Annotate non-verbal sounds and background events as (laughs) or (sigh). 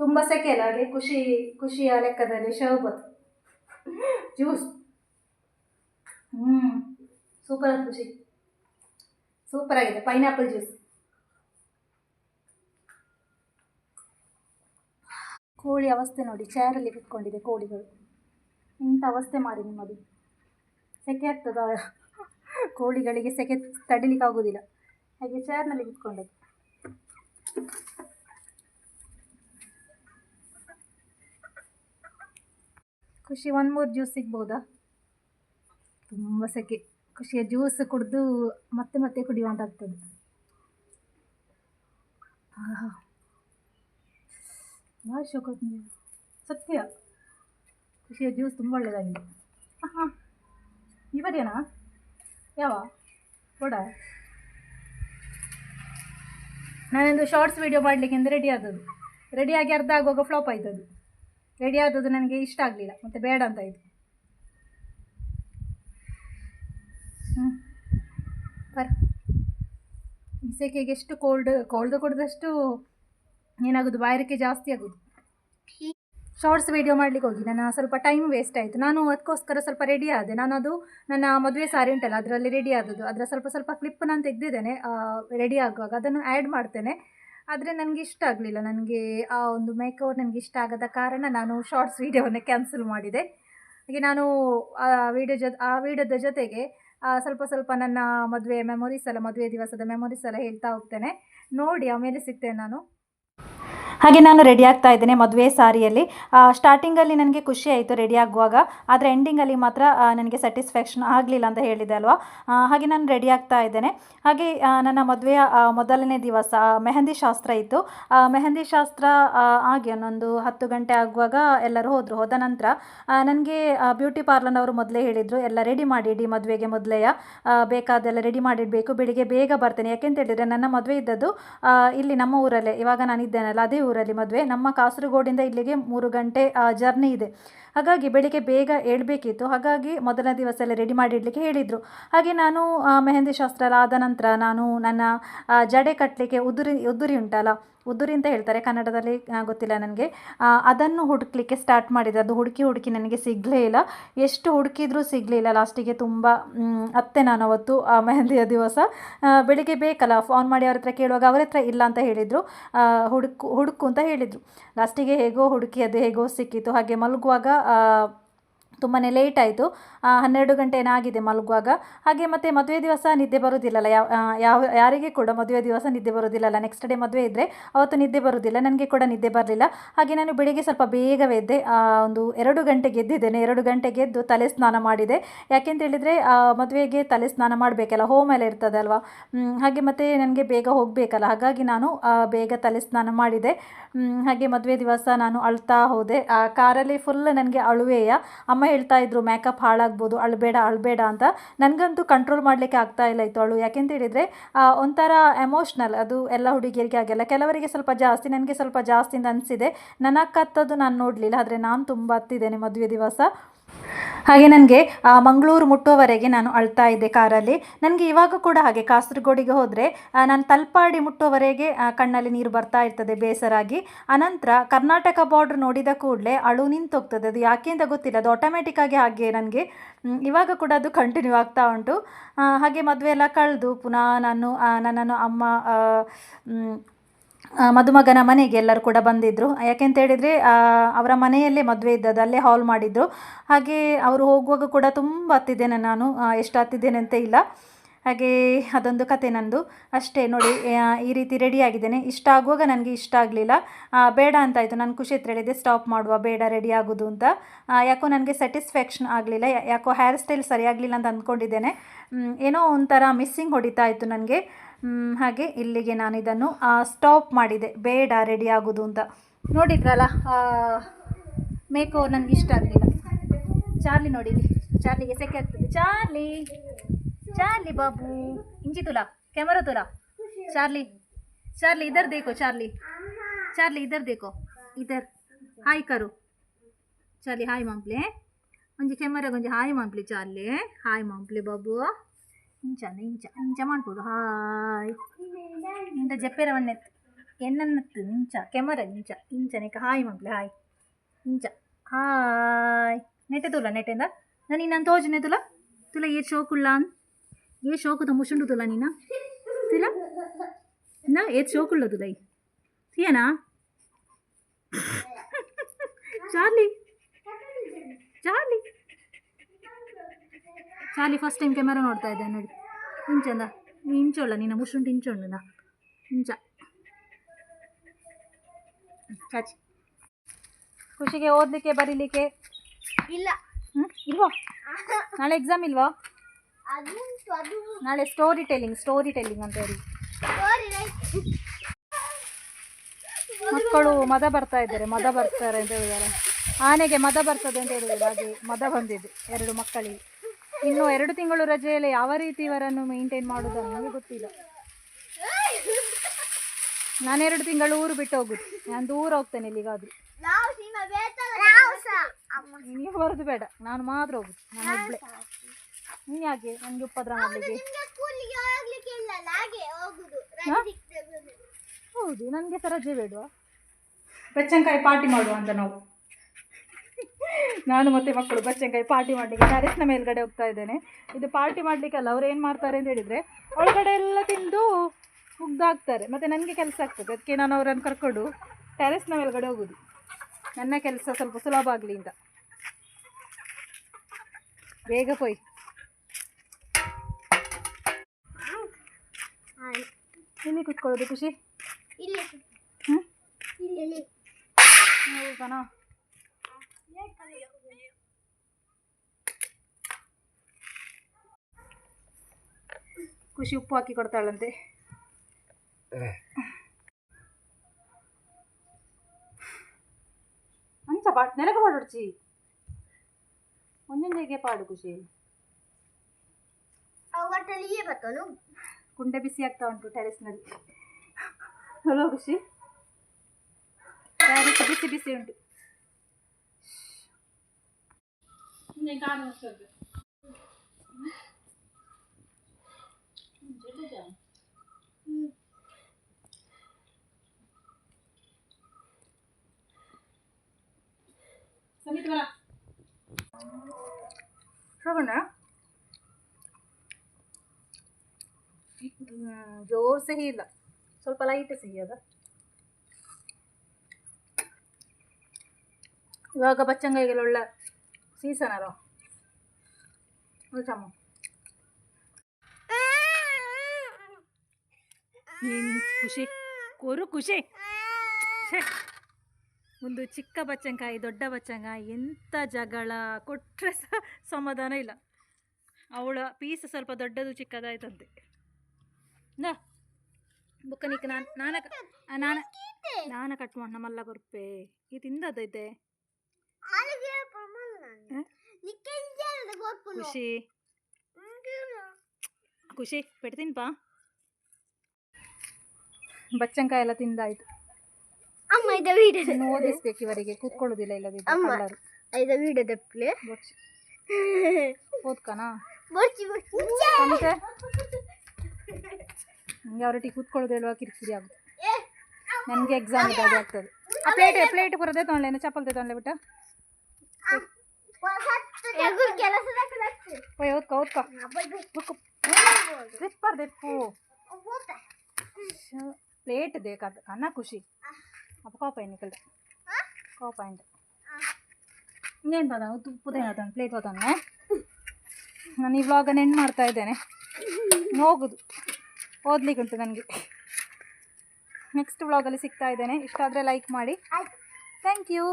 ತುಂಬ ಸೆಕೆ ಹಾಗೆ ಖುಷಿ, ಖುಷಿಯ ಲೆಕ್ಕದಲ್ಲಿ ಶರ್ಬತ್ ಜ್ಯೂಸ್ ಹ್ಞೂ ಸೂಪರ್ ಖುಷಿ. ಸೂಪರ್ ಆಗಿದೆ ಪೈನಾಪಲ್ ಜ್ಯೂಸ್ ಕೋಳಿ ಅವಸ್ಥೆ ನೋಡಿ ಚೇರಲ್ಲಿ ಕುತ್ಕೊಂಡಿದೆ ಕೋಳಿಗಳು. ಇಂಥ ಅವಸ್ಥೆ ಮಾಡಿ ನಿಮ್ಮದು. ಸೆಕೆ ಆಗ್ತದ? ಕೋಳಿಗಳಿಗೆ ಸೆಕೆ ತಡಿಲಿಕ್ಕೆ ಆಗೋದಿಲ್ಲ. ಹಾಗೆ ಚೇರ್ನಲ್ಲಿ ಕುತ್ಕೊಂಡದ್ದು. ಖುಷಿ ಒಂದು ಮೂರು ಜ್ಯೂಸ್ ಸಿಗ್ಬೋದಾ? ತುಂಬ ಸೆಕೆ. ಖುಷಿಯ ಜ್ಯೂಸ್ ಕುಡಿದು ಮತ್ತೆ ಮತ್ತೆ ಕುಡಿಯುವಂತಾಗ್ತದೆ ಆಹಾ. ಭಾಳ ಶೋಕತ್ ಸತ್ಯ. ಖುಷಿಯ ಜ್ಯೂಸ್ ತುಂಬ ಒಳ್ಳೆಯದಾಗಿದೆ ಹಾಂ ಇವತ್ತೇನಾ ಯಾವ? ಕೊಡ ನಾನೊಂದು ಶಾರ್ಟ್ಸ್ ವೀಡಿಯೋ ಮಾಡಲಿಕ್ಕೆ ರೆಡಿ ಆದದ್ದು. ರೆಡಿಯಾಗಿ ಅರ್ಧ ಆಗುವಾಗ ಫ್ಲಾಪ್ ಆಯ್ತದು ರೆಡಿ ಆದದ್ದು ನನಗೆ ಇಷ್ಟ ಆಗಲಿಲ್ಲ, ಮತ್ತು ಬೇಡ ಅಂತ ಇದು ಹ್ಞೂ ಸೆಕೆಗೆ ಎಷ್ಟು ಕೋಲ್ಡ್ ಕೋಲ್ಡ್ ಕುಡಿದಷ್ಟು ಏನಾಗೋದು? ಬಾಯಾರಿಕೆ ಜಾಸ್ತಿ ಆಗೋದು. ಶಾರ್ಟ್ಸ್ ವೀಡಿಯೋ ಮಾಡಲಿಕ್ಕೆ ಹೋಗಿ. ನನ್ನ ಸ್ವಲ್ಪ ಟೈಮ್ ವೇಸ್ಟ್ ಆಯಿತು. ನಾನು ಅದಕ್ಕೋಸ್ಕರ ಸ್ವಲ್ಪ ರೆಡಿ ಆದೆ. ನಾನು ಅದು ನನ್ನ ಮದುವೆ ಸಾರಿ ಉಂಟಲ್ಲ, ಅದರಲ್ಲಿ ರೆಡಿ ಆದದ್ದು. ಅದರ ಸ್ವಲ್ಪ ಸ್ವಲ್ಪ ಕ್ಲಿಪ್ ನಾನು ತೆಗೆದಿದ್ದೇನೆ. ರೆಡಿ ಆಗುವಾಗ ಅದನ್ನು ಆ್ಯಡ್ ಮಾಡ್ತೇನೆ. ಆದರೆ ನನಗೆ ಇಷ್ಟ ಆಗಲಿಲ್ಲ. ನನಗೆ ಆ ಒಂದು ಮೇಕವರ್ ನನಗೆ ಇಷ್ಟ ಆಗದ ಕಾರಣ ನಾನು ಶಾರ್ಟ್ಸ್ ವೀಡಿಯೋವನ್ನು ಕ್ಯಾನ್ಸಲ್ ಮಾಡಿದೆ. ಹಾಗೆ ನಾನು ಆ ವೀಡಿಯೋ ಜೊತೆ ಆ ವೀಡಿಯೋದ ಜೊತೆಗೆ ಸ್ವಲ್ಪ ಸ್ವಲ್ಪ ನನ್ನ ಮದುವೆ ಮೆಮೊರೀಸ್ ಎಲ್ಲ, ಮದುವೆ ದಿವಸದ ಮೆಮೊರೀಸ್ ಎಲ್ಲ ಹೇಳ್ತಾ ಹೋಗ್ತೇನೆ. ನೋಡಿ, ಆಮೇಲೆ ಸಿಗ್ತೇನೆ ನಾನು. ಹಾಗೆ ನಾನು ರೆಡಿ ಆಗ್ತಾ ಇದ್ದೇನೆ ಮದುವೆ ಸಾರಿಯಲ್ಲಿ. ಸ್ಟಾರ್ಟಿಂಗಲ್ಲಿ ನನಗೆ ಖುಷಿ ಆಯಿತು ರೆಡಿ ಆಗುವಾಗ. ಆದರೆ ಎಂಡಿಂಗಲ್ಲಿ ಮಾತ್ರ ನನಗೆ ಸ್ಯಾಟಿಸ್ಫ್ಯಾಕ್ಷನ್ ಆಗಲಿಲ್ಲ ಅಂತ ಹೇಳಿದೆ ಅಲ್ವಾ? ಹಾಗೆ ನಾನು ರೆಡಿ ಆಗ್ತಾ ಇದ್ದೇನೆ. ಹಾಗೆ ನನ್ನ ಮದುವೆಯ ಮೊದಲನೇ ದಿವಸ ಮೆಹಂದಿ ಶಾಸ್ತ್ರ ಇತ್ತು. ಮೆಹಂದಿ ಶಾಸ್ತ್ರ ಆಗಿ ಒಂದೊಂದು ಹತ್ತು ಗಂಟೆ ಆಗುವಾಗ ಎಲ್ಲರೂ ಹೋದರು. ಹೋದ ನಂತರ ನನಗೆ ಬ್ಯೂಟಿ ಪಾರ್ಲರ್ನವರು ಮೊದಲೇ ಹೇಳಿದರು, ಎಲ್ಲ ರೆಡಿ ಮಾಡಿಡಿ ಮದುವೆಗೆ ಮೊದಲೆಯ. ಬೇಕಾದೆಲ್ಲ ರೆಡಿ ಮಾಡಿಡಬೇಕು. ಬೆಳಿಗ್ಗೆ ಬೇಗ ಬರ್ತೇನೆ. ಯಾಕೆಂತ ಹೇಳಿದರೆ ನನ್ನ ಮದುವೆ ಇದ್ದದ್ದು ಇಲ್ಲಿ ನಮ್ಮ ಊರಲ್ಲೇ. ಇವಾಗ ನಾನು ಇದ್ದೇನಲ್ಲ ಅದೇ ಊರಲ್ಲಿ ಮದುವೆ. ನಮ್ಮ ಕಾಸರಗೋಡಿಂದ ಇಲ್ಲಿಗೆ ಮೂರು ಗಂಟೆ ಜರ್ನಿ ಇದೆ. ಹಾಗಾಗಿ ಬೆಳಿಗ್ಗೆ ಬೇಗ ಏಳಬೇಕಿತ್ತು. ಹಾಗಾಗಿ ಮೊದಲನೇ ದಿವಸ ಎಲ್ಲ ರೆಡಿ ಮಾಡಿಡಲಿಕ್ಕೆ ಹೇಳಿದರು. ಹಾಗೆ ನಾನು ಮೆಹಂದಿ ಶಾಸ್ತ್ರ ಆದ ನಂತರ ನಾನು ನನ್ನ ಜಡೆ ಕಟ್ಟಲಿಕ್ಕೆ ಉದುರಿ ಉದುರಿ ಉಂಟಲ್ಲ, ಉದುರಿ ಅಂತ ಹೇಳ್ತಾರೆ ಕನ್ನಡದಲ್ಲಿ ಗೊತ್ತಿಲ್ಲ ನನಗೆ. ಅದನ್ನು ಹುಡುಕ್ಲಿಕ್ಕೆ ಸ್ಟಾರ್ಟ್ ಮಾಡಿದೆ. ಅದು ಹುಡುಕಿ ಹುಡುಕಿ ನನಗೆ ಸಿಗಲೇ ಇಲ್ಲ. ಎಷ್ಟು ಹುಡುಕಿದ್ರೂ ಸಿಗಲಿಲ್ಲ ಲಾಸ್ಟಿಗೆ ತುಂಬ ಅತ್ತೆ ನಾನು ಅವತ್ತು, ಆ, ಮೆಹಂದಿಯ ದಿವಸ. ಬೆಳಿಗ್ಗೆ ಬೇಕಲ್ಲ ಫೋನ್ ಮಾಡಿ ಅವ್ರ ಹತ್ರ ಕೇಳುವಾಗ ಅವ್ರ ಹತ್ರ ಇಲ್ಲ ಅಂತ ಹೇಳಿದರು. ಹುಡುಕು ಹುಡುಕು ಅಂತ ಹೇಳಿದರು. ಲಾಸ್ಟಿಗೆ ಹೇಗೋ ಹುಡುಕಿ, ಅದು ಹೇಗೋ ಸಿಕ್ಕಿತು ಹಾಗೆ ಮಲಗುವಾಗ 啊。ತುಂಬಾ ಲೇಟ್ ಆಯಿತು. ಹನ್ನೆರಡು ಗಂಟೆ ಏನಾಗಿದೆ ಮಲಗುವಾಗ? ಹಾಗೆ ಮತ್ತೆ ಮದುವೆ ದಿವಸ ನಿದ್ದೆ ಬರುವುದಿಲ್ಲಲ್ಲ ಯಾವ ಯಾರಿಗೆ ಕೂಡ ಮದುವೆ ದಿವಸ ನಿದ್ದೆ ಬರೋದಿಲ್ಲಲ್ಲ. ನೆಕ್ಸ್ಟ್ ಡೇ ಮದುವೆ ಇದ್ದರೆ ಅವತ್ತು ನಿದ್ದೆ ಬರುವುದಿಲ್ಲ ನನಗೆ ಕೂಡ ನಿದ್ದೆ ಬರಲಿಲ್ಲ. ಹಾಗೆ ನಾನು ಬೆಳಿಗ್ಗೆ ಸ್ವಲ್ಪ ಬೇಗವೇ ಎದ್ದೆ. ಒಂದು ಎರಡು ಗಂಟೆಗೆ ಎದ್ದಿದ್ದೇನೆ. ಎರಡು ಗಂಟೆಗೆ ಎದ್ದು ತಲೆ ಸ್ನಾನ ಮಾಡಿದೆ. ಯಾಕೆಂತ ಹೇಳಿದರೆ ಮದುವೆಗೆ ತಲೆ ಸ್ನಾನ ಮಾಡಬೇಕಲ್ಲ. ಹೋಮ್ ಎಲ್ಲ ಇರ್ತದಲ್ವಾ ಹಾಗೆ ಮತ್ತು ನನಗೆ ಬೇಗ ಹೋಗಬೇಕಲ್ಲ. ಹಾಗಾಗಿ ನಾನು ಬೇಗ ತಲೆ ಸ್ನಾನ ಮಾಡಿದೆ. ಹಾಗೆ ಮದುವೆ ದಿವಸ ನಾನು ಅಳ್ತಾ ಹೋದೆ. ಕಾರಲ್ಲಿ ಫುಲ್ ನನಗೆ ಅಳುವೆಯ. ಅಮ್ಮ ಹೇಳ್ತಾ ಇದ್ರು ಮೇಕಪ್ ಹಾಳಾಗ್ಬೋದು, ಅಳಬೇಡ ಅಳಬೇಡ ಅಂತ. ನನಗಂತೂ ಕಂಟ್ರೋಲ್ ಮಾಡಲಿಕ್ಕೆ ಆಗ್ತಾ ಇಲ್ಲ ಇತ್ತು ಅಳು ಯಾಕೆಂತ ಹೇಳಿದರೆ ಒಂಥರ ಎಮೋಷ್ನಲ್ ಅದು ಎಲ್ಲ ಹುಡುಗಿಯರಿಗೆ ಆಗಲ್ಲ ಕೆಲವರಿಗೆ ಸ್ವಲ್ಪ ಜಾಸ್ತಿ, ನನಗೆ ಸ್ವಲ್ಪ ಜಾಸ್ತಿ ಅಂತ ಅನಿಸಿದೆ. ನನ್ನ ಅಕ್ಕ ಹತ್ತದ್ದು ನಾನು ನೋಡಲಿಲ್ಲ, ಆದರೆ ನಾನು ತುಂಬ ಹತ್ತಿದ್ದೇನೆ ಮದುವೆ ದಿವಸ. ಹಾಗೆ ನನಗೆ ಮಂಗಳೂರು ಮುಟ್ಟುವವರೆಗೆ ನಾನು ಅಳ್ತಾ ಇದ್ದೆ ಕಾರಲ್ಲಿ. ನನಗೆ ಇವಾಗ ಕೂಡ ಹಾಗೆ ಕಾಸರಗೋಡಿಗೆ ಹೋದರೆ ನಾನು ತಲ್ಪಾಡಿ ಮುಟ್ಟುವವರೆಗೆ ಕಣ್ಣಲ್ಲಿ ನೀರು ಬರ್ತಾ ಇರ್ತದೆ ಬೇಸರಾಗಿ. ಅನಂತರ ಕರ್ನಾಟಕ ಬಾರ್ಡ್ರ್ ನೋಡಿದ ಕೂಡಲೇ ಅಳು ನಿಂತು ಹೋಗ್ತದೆ ಅದು ಯಾಕೆ ಅಂತ ಗೊತ್ತಿಲ್ಲ. ಅದು ಆಟೋಮೆಟಿಕ್ ಆಗಿ ಹಾಗೆ ನನಗೆ ಇವಾಗ ಕೂಡ ಅದು ಕಂಟಿನ್ಯೂ ಆಗ್ತಾ ಉಂಟು. ಹಾಗೆ ಮದುವೆ ಎಲ್ಲ ಕಳೆದು ಪುನಃ ನಾನು ನನ್ನನ್ನು ಅಮ್ಮ ಮದುಮಗನ ಮನೆಗೆ ಎಲ್ಲರೂ ಕೂಡ ಬಂದಿದ್ದರು ಯಾಕೆಂತ ಹೇಳಿದರೆ ಅವರ ಮನೆಯಲ್ಲೇ ಮದುವೆ ಇದ್ದದ್ದು, ಅಲ್ಲೇ ಹಾಲ್ ಮಾಡಿದ್ದರು ಹಾಗೆ ಅವರು ಹೋಗುವಾಗ ಕೂಡ ತುಂಬ ಹತ್ತಿದ್ದೇನೆ ನಾನು. ಎಷ್ಟು ಹತ್ತಿದ್ದೇನೆ ಅಂತ ಇಲ್ಲ. ಹಾಗೆ ಅದೊಂದು ಕತೆ ನಂದು. ಅಷ್ಟೇ, ನೋಡಿ ಈ ರೀತಿ ರೆಡಿ ಆಗಿದ್ದೇನೆ ಇಷ್ಟ ಆಗುವಾಗ ನನಗೆ ಇಷ್ಟ ಆಗಲಿಲ್ಲ. ಬೇಡ ಅಂತಾಯಿತು. ನಾನು ಖುಷಿ ಹತ್ರ ಹೇಳಿದೆ ಸ್ಟಾಪ್ ಮಾಡುವ, ಬೇಡ ರೆಡಿ ಆಗೋದು ಅಂತ. ಯಾಕೋ ನನಗೆ ಸ್ಯಾಟಿಸ್ಫ್ಯಾಕ್ಷನ್ ಆಗಲಿಲ್ಲ. ಯಾಕೋ ಹೇರ್ ಸ್ಟೈಲ್ ಸರಿಯಾಗಲಿಲ್ಲ ಅಂತ ಅಂದ್ಕೊಂಡಿದ್ದೇನೆ. ಏನೋ ಒಂಥರ ಮಿಸ್ಸಿಂಗ್ ಹೊಡಿತಾ ಇತ್ತು ನನಗೆ. ಹಾಗೆ ಇಲ್ಲಿಗೆ ನಾನು ಇದನ್ನು ಸ್ಟಾಪ್ ಮಾಡಿದೆ. ಬೇಡ ರೆಡಿ ಆಗೋದು ಅಂತ. ನೋಡಿದ್ರಲ್ಲ ಮೇಕೋ ನನಗೆ ಇಷ್ಟ ಆಗಲಿಲ್ಲ. ಚಾರ್ಲಿ ನೋಡಿ ಚಾರ್ಲಿಗೆ ಸೆಕೆ ಆಗ್ತದೆ. ಚಾರ್ಲಿ! ಚಾರ್ಲಿ ಬಾಬು ಇಂಚಿ ತುಲಾ ಕ್ಯಾಮರಾ ತುಲಾ ಚಾರ್ಲಿ ಚಾರ್ಲಿ इधर देखो चार्ली चार्ली इधर देखो इधर हाय करो चार्ली हाय मांपले ಒಂಜಿ ಕ್ಯಾಮರಾಗ ಒಂಜಿ ಹಾಯ್ ಮಾಂಪ್ಲಿ ಚಾರ್ಲಿ ಹಾಯ್ ಮಾಂಪ್ಲಿ ಬಾಬು ಇಂಚ ಇಂಚ ಇಂಚ ಮಾಡ್ಬೋದು ಹಾಯ್ ಇಂದ ಜಪ್ಪೆರ ಮಣ್ಣೆತ್ತು ಎನ್ನನ್ನತ್ತು ಇಂಚ ಕೆಮರ ಇಂಚ ಇಂಚನೇಕ ಹಾಯ್ ಮಗ್ಲೆ ಹಾಯ್ ಇಂಚ ಹಾಯ್ ನೆಟ್ಟೆ ತುಲ ನೆಟ್ಟೆಂದ ನಾನು ನಾನು ತೋಜನೆ ತುಲ ತುಲ ಏ ಶೋಕುಲ್ಲ ಏ ಶೋಕುದ ಮುಷುಂಡು ತುಲ ನೀನ? ತುಲ? ನಾ ಏತ್ ಶೋಕುಲ್ಲ ತುಲ ಸಿಯನಾ Charlie? Charlie? Charlie first time camera ನೋಡ್ತಾ ಇದ್ದೆ ನೋಡಿ. ಇಂಚಂದ. ಇಂಚೋಳ ನಿನ್ನ ಮುಷುಂಟು ಇಂಚೋಂಡುಂದ ಇಂಚ. ಚಾಚಿ. ಖುಷಿಗೆ ಓದಲಿಕ್ಕೆ ಬರೀಲಿಕ್ಕೆ? ಇಲ್ಲ. ಹ್ಞೂ ಇಲ್ವಾ? ನಾಳೆ ಎಕ್ಸಾಮ್ ಇಲ್ವಾ? ನಾಳೆ ಸ್ಟೋರಿ ಟೆಲ್ಲಿಂಗ್ ಸ್ಟೋರಿ ಟೆಲ್ಲಿಂಗ್ ಅಂತ ಹೇಳಿ. ಮಕ್ಕಳು ಮದ ಬರ್ತಾ ಇದ್ದಾರೆ ಮದ ಬರ್ತಾರೆ ಅಂತ ಹೇಳಿದ್ದಾರೆ. ಆನೆಗೆ ಮದ ಬರ್ತದೆ ಅಂತ ಹೇಳಿದ್ದಾರೆ ಹಾಗೆ ಮದ ಬಂದಿದೆ ಎರಡು ಮಕ್ಕಳಿಗೆ. ಇನ್ನು ಎರಡು ತಿಂಗಳು ರಜೆಯಲ್ಲಿ ಯಾವ ರೀತಿ ಇವರನ್ನು ಮೇಂಟೈನ್ ಮಾಡೋದು ನನಗೆ ಗೊತ್ತಿಲ್ಲ. ನಾನು ಎರಡು ತಿಂಗಳು ಊರು ಬಿಟ್ಟು ಹೋಗುದು. ನಾನು ದೂರ ಹೋಗ್ತೇನೆ ಇಲ್ಲಿಗಾದ್ರು ನಾವು ಬರೋದು ಬೇಡ ನಾನು ಮಾತ್ರ ಹೋಗುದು. ನಾನು ನೀನು ಯಾಕೆ ನನಗೆ ಉಪದ್ರ ಮಾಡಲಿಕ್ಕೆ. ಹಾಗೆ ಹೌದು ನನಗೆ ಸಹ ರಜೆ ಬೇಡವಾ? ಬೆಚ್ಚಂಕಾಯಿ ಪಾರ್ಟಿ ಮಾಡುವ ಅಂತ ನಾವು. ನಾನು ಮತ್ತೆ ಮಕ್ಕಳು ಬಚ್ಚಂಕಾಯಿ ಪಾರ್ಟಿ ಮಾಡಲಿಕ್ಕೆ ಟೆರೆಸ್ನ ಮೇಲ್ಗಡೆ ಹೋಗ್ತಾ ಇದ್ದೇನೆ. ಇದು ಪಾರ್ಟಿ ಮಾಡಲಿಕ್ಕಲ್ಲ ಅವ್ರು ಏನು ಮಾಡ್ತಾರೆ ಅಂತ ಹೇಳಿದರೆ ಒಳಗಡೆ ಎಲ್ಲ ತಿಂದು ಮುಗ್ದಾಗ್ತಾರೆ ಮತ್ತು ನನಗೆ ಕೆಲಸ ಆಗ್ತದೆ. ಅದಕ್ಕೆ ನಾನು ಅವರನ್ನು ಕರ್ಕೊಂಡು ಟೆರೆಸ್ನ ಮೇಲ್ಗಡೆ ಹೋಗೋದು. ನನ್ನ ಕೆಲಸ ಸ್ವಲ್ಪ ಸುಲಭ ಆಗಲಿ ಅಂತ. ಬೇಗ ಪೋಯ್. ಇಲ್ಲಿ ಕುತ್ಕೊಳ್ಳೋದು ಖುಷಿ? ಇಲ್ಲಿ ಹ್ಞೂ ಇಲ್ಲಿ ಇಲ್ಲಿ ಹೌದನಾ ಖುಷಿ ಉಪ್ಪು ಹಾಕಿ ಕೊಡ್ತಾಳಂತೆ. ಅಂಚ ಪಾಟ್ ನೆಲಕ ಪಾಡೊಡ್ಚಿ ಒಂದೊಂದಿಗೆ ಪಾಡು ಖುಷಿ. ಬತ್ತನು ಕುಂಡೆ ಬಿಸಿ ಆಗ್ತಾ ಉಂಟು ಟೆರೆಸ್ನಲ್ಲಿ ಹಲೋ ಖುಷಿ ಟೆರೆಸ್ ಬಿಸಿ ಬಿಸಿ ಉಂಟು ಸಮಿತ್ ಬರ ಶ್ರವಣ ಜೋರ್ ಸಿಹಿ ಇಲ್ಲ. ಸ್ವಲ್ಪ ಲೈಟ್ ಸಿಹಿ ಅದ. ಇವಾಗ ಬಚ್ಚಂಗಾಯಿಗೆಲ್ಲ ಸೀಸನ್ ಅಲ್ಲ ಖುಷಿ. ಕೊರು ಖುಷಿ. ಒಂದು ಚಿಕ್ಕ ಬಚ್ಚಂಗಾಯಿ, ದೊಡ್ಡ ಬಚ್ಚಂಗಾಯಿ ಎಂಥ ಜಗಳ. ಕೊಟ್ಟರೆ ಸಹ ಸಮಾಧಾನ ಇಲ್ಲ. ಅವಳ ಪೀಸ್ ಸ್ವಲ್ಪ ದೊಡ್ಡದು ಚಿಕ್ಕದಾಯ್ತಂತೆ. ನಾ. ಬುಕ್ಕ ನಾನು ನಾನ ನಾನು ನಾನ ಕಟ್ ಮಾಡ ಮಲ್ಲ ಗುರುಪೆ. ಈ ಹಿಂದದೈತೆ ಖುಷಿ. ಖುಷಿ. ಪೆಡ್ತೀನಿಪಾ ಬಚ್ಚಂಕಾಯಿ ಎಲ್ಲ ತಿಂದಾಯ್ತು. ಅಮ್ಮ ಇದ ವೀಡಿಯೋ ಓದಿಸ್ಬೇಕು ಇವರಿಗೆ. ಕೂತ್ಕೊಳ್ಳೋದಿಲ್ಲ ಇಲ್ಲದಿದ್ದರೆ ಅಮ್ಮ. ಇದ ವೀಡಿಯೋ ದಪ್ಪಲೆ ಬೊಚ್ಚಿ. (laughs) ಓದ್ಕನಾ? ಬರ್ಚಿ ಮತ್ತೆ ನನಗೆ ಅವರೊಟ್ಟಿಗೆ ಕೂತ್ಕೊಳ್ಳೋದು ಹೇಳುವಾಗ ಕಿರಿಕಿರಿ ಆಗುತ್ತೆ. ನನಗೆ ಎಕ್ಸಾಮ್ ಇದೆ ಅದೇ ಆಗ್ತದೆ. ಆ ಪ್ಲೇಟ್ ಪ್ಲೇಟ್ ಬರೋದೇ ತೊಗೊಂಡ್ಲೇನು ಚಪ್ಪಲ್ ತೊಗೊಂಡ್ಲೆ ಬಿಟ್ಟ? ಓಯ್ ಓದ್ಕೊ ಓದ್ಕೊ. ಬುಕ್ಕು ಸ್ಲಿಪ್ಪರ್ ದೆಪ್ಪು. ಪ್ಲೇಟ್ ಬೇಕಾದ ಕನ್ನ ಖುಷಿ. ಅಪ್ಪ ಕಾಪ ಏನು ಕಲ್ದ ಕಾಪ ಇಂಟ ಇನ್ನೇನು ಪದ? ತುಪ್ಪದೇ ಹೇಳ್ತಾನೆ ಪ್ಲೇಟ್ ಹೋತಾನೆ ನಾನು ಈ ವ್ಲಾಗನ್ನು ಎಂಡ್ ಮಾಡ್ತಾ ಇದ್ದೇನೆ. (laughs) ಹೋಗುದು ಓದ್ಲಿಕ್ಕೆ ಉಂಟು ನನಗೆ ನೆಕ್ಸ್ಟ್ ವ್ಲಾಗಲ್ಲಿ ಸಿಗ್ತಾ ಇದ್ದೇನೆ. ಇಷ್ಟ ಆದರೆ ಲೈಕ್ ಮಾಡಿ. Thank you